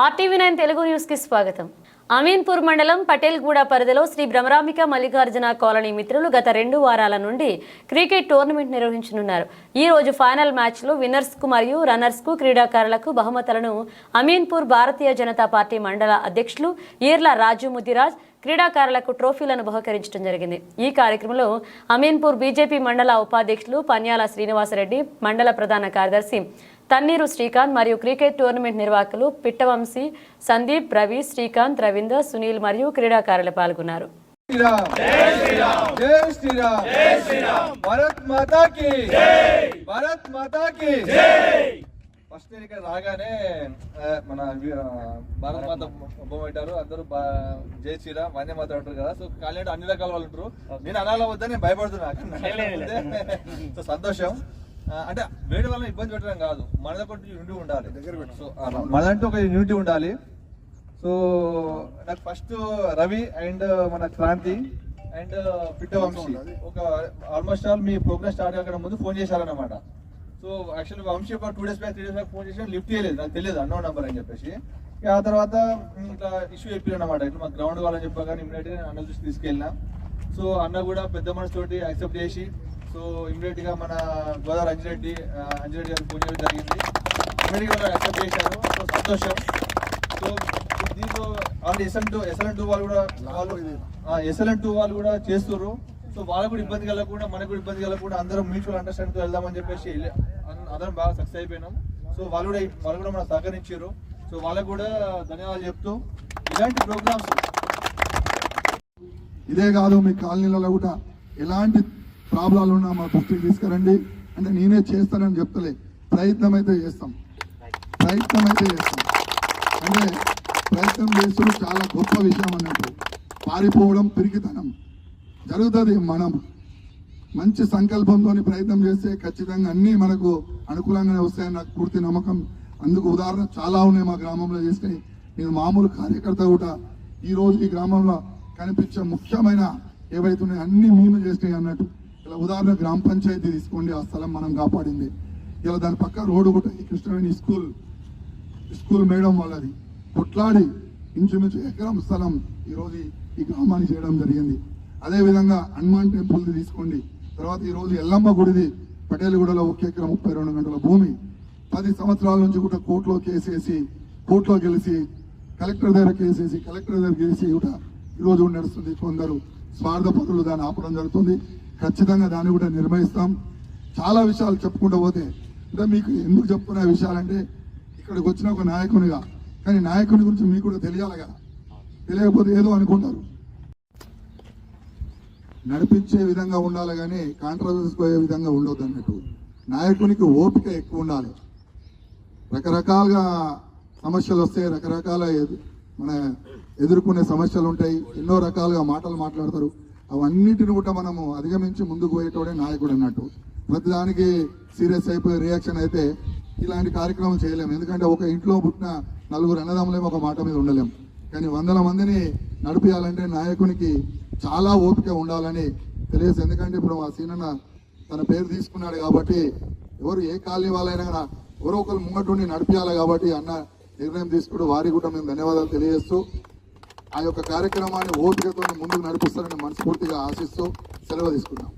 RTV nine Telugu న్యూస్కి స్వాగతం. అమీన్పూర్ మండలం పటేల్గూడ పరిధిలో శ్రీ భ్రమరాంబిక మల్లికార్జున కాలనీ మిత్రులు గత రెండు వారాల నుండి క్రికెట్ టోర్నమెంట్ నిర్వహించనున్నారు. ఈ రోజు ఫైనల్ మ్యాచ్లో విన్నర్స్కు మరియు రన్నర్స్కు క్రీడాకారులకు బహుమతులను అమీన్పూర్ భారతీయ జనతా పార్టీ మండల అధ్యక్షులు ఈర్ల రాజు ముదిరాజ్ క్రీడాకారులకు ట్రోఫీలను బహుకరించడం జరిగింది. ఈ కార్యక్రమంలో అమీన్పూర్ బీజేపీ మండల ఉపాధ్యక్షులు పన్యాల శ్రీనివాసరెడ్డి మండల ప్రధాన కార్యదర్శి తన్నీరు శ్రీకాంత్ మరియు క్రికెట్ టోర్నమెంట్ నిర్వాహకులు పిట్టవంశీ సందీప్ రవి శ్రీకాంత్ రవీంద్ర సునీల్ మరియు క్రీడాకారులు పాల్గొన్నారు. శ్రీరామ్ జై శ్రీరామ్. జై శ్రీరామ్. భారత్ మాతా కి భారత్ మాతా కి ఫస్ట్ నేను ఇక్కడ రాగానే మన భారత్ మాత బొమ్మ పెట్టారు. అందరూ జై శ్రీరామ్ వందే మాత అంటారు కదా. సో కాలేడు అన్ని రకాల వాళ్ళు ఉంటారు. నేను అనాల వద్దని నేను భయపడుతున్నా. సో సంతోషం. అంటే వేరే వాళ్ళని ఇబ్బంది పెట్టడం కాదు. మనది ఒకటి యూనిటీ ఉండాలి. సో ఆ, మనదంటూ ఒక యూనిటీ ఉండాలి. సో నాకు ఫస్ట్ రవి అండ్ మన క్రాంతి అండ్ పిట్ట వంశీ ఒక ఆల్మోస్ట్ ఆల్ మీ ప్రోగ్రామ్ స్టార్ట్ కాకుండా ముందు ఫోన్ చేశారన్నమాట. సో యాక్చువల్లీ వంశీ ఒక two days back three days back phone చేసి లిఫ్ట్ చేయలేదు. నాకు తెలియదు అన్నో నెంబర్ అని చెప్పేసి. ఆ తర్వాత ఇట్లా ఇష్యూ చెప్పారు అనమాట ఇట్లా మా గ్రౌండ్ కావాలని చెప్పా కానీ ఇమీడియట్గా అన్న చూసి తీసుకెళ్ళినా. సో అన్న కూడా పెద్ద మనసు తోటి యాక్సెప్ట్ చేసి సో ఇమీడియట్గా మన గోదావరి అంజిరెడ్డి అంజిరెడ్డి గారు ఫోన్ చేయడం జరిగింది. ఇమీడియట్గా యాక్సెప్ట్ చేశారు. సో సంతోషం. సో దీంట్లో already SL two SL two వాళ్ళు కూడా వాళ్ళు ఎస్ఎల్ టూ వాళ్ళు కూడా చేస్తున్నారు సో వాళ్ళకు కూడా ఇబ్బంది కలగకుండా మనకు కూడా ఇబ్బంది కలగకుండా అందరం మ్యూచువల్ అండర్స్టాండింగ్తో వెళ్దామని చెప్పేసి అందరం బాగా సక్సెస్ అయిపోయినాం. సో వాళ్ళు కూడా వాళ్ళు కూడా మనకు సహకరించారు సో వాళ్ళకు కూడా ధన్యవాదాలు చెప్తూ ఇలాంటి ప్రోగ్రామ్స్ ఇదే కాదు మీ కాలనీలలో కూడా ఎలాంటి ప్రాబ్లాలు ఉన్నా మా దృష్టికి తీసుకురండి. అంటే నేనే చేస్తానని చెప్తలే. ప్రయత్నం అయితే చేస్తాం. ప్రయత్నం అయితే చేస్తాం. అంటే ప్రయత్నం చేస్తూ చాలా గొప్ప విషయం అన్నట్టు. పారిపోవడం పిరికితనం. జరుగుతుంది మనం. మంచి సంకల్పంతో ప్రయత్నం చేస్తే ఖచ్చితంగా అన్నీ మనకు అనుకూలంగానే వస్తాయని నాకు పూర్తి నమ్మకం. అందుకు ఉదాహరణ చాలా ఉన్నాయి మా గ్రామంలో చేస్తే నేను మామూలు కార్యకర్త కూడా ఈ ఈ గ్రామంలో కనిపించే ముఖ్యమైన ఏవైతే ఉన్నాయో అన్నీ మేము చేసినాయి అన్నట్టు. ఇలా ఉదాహరణ గ్రామ పంచాయతీ తీసుకోండి ఆ స్థలం మనం కాపాడింది. ఇలా దాని పక్క రోడ్డు కూడా ఈ కృష్ణవేణి స్కూల్ స్కూల్ మేడం వాళ్ళది. కొట్లాడి ఇంచుమించు ఎకరం స్థలం ఈరోజు ఈ గ్రామానికి చేయడం జరిగింది. అదేవిధంగా హనుమాన్ టెంపుల్ తీసుకోండి. తర్వాత ఈ రోజు ఎల్లమ్మ గుడిది పటేలగూడలో ఒక ఎకరం ముప్పై రెండు గంటల భూమి. పది సంవత్సరాల నుంచి కూడా కోర్టులో కేసేసి కోర్టులో గెలిచి కలెక్టర్ దగ్గర కేసేసి కలెక్టర్ దగ్గర గెలిచి కూడా ఈరోజు నడుస్తుంది కొందరు స్వార్థ స్వార్థపరులు దాన్ని ఆపడం జరుగుతుంది. ఖచ్చితంగా దాన్ని కూడా నిర్వహిస్తాం చాలా విషయాలు చెప్పుకుంటూ పోతే అంటే మీకు ఎందుకు చెప్పుకునే విషయాలంటే ఇక్కడికి వచ్చిన ఒక నాయకునిగా కానీ నాయకుని గురించి మీకు కూడా తెలియాలి కదా. తెలియకపోతే ఏదో అనుకుంటారు. నడిపించే విధంగా ఉండాలి కానీ కాంట్రవర్సీస్ పోయే విధంగా ఉండొద్దు అన్నట్టు. నాయకునికి ఓపిక ఎక్కువ ఉండాలి. రకరకాలుగా సమస్యలు వస్తాయి రకరకాల మన ఎదుర్కొనే సమస్యలు ఉంటాయి. ఎన్నో రకాలుగా మాటలు మాట్లాడతారు. అవన్నిటిని కూడా మనము అధిగమించి ముందుకు పోయేటోడే నాయకుడు అన్నట్టు. ప్రతిదానికి సీరియస్ అయిపోయి రియాక్షన్ అయితే ఇలాంటి కార్యక్రమం చేయలేము. ఎందుకంటే ఒక ఇంట్లో పుట్టిన నలుగురు అన్నదమ్ములేము ఒక మాట మీద ఉండలేము కానీ వందల మందిని నడిపించాలంటే నాయకునికి చాలా ఓపిక ఉండాలని తెలియదు ఎందుకంటే ఇప్పుడు ఆ సీనన్న తన పేరు తీసుకున్నాడు కాబట్టి ఎవరు ఏ కాలనీ వాళ్ళైనా కూడా ఎవరో ఒకరు ముంగటుండి నడిపించాలి కాబట్టి అన్న నిర్ణయం తీసుకుంటూ వారికి కూడా మేము ధన్యవాదాలు తెలియజేస్తూ ఆ యొక్క కార్యక్రమాన్ని ఓపికతో ముందుకు నడిపిస్తారని మనస్ఫూర్తిగా ఆశిస్తూ సెలవు తీసుకున్నాం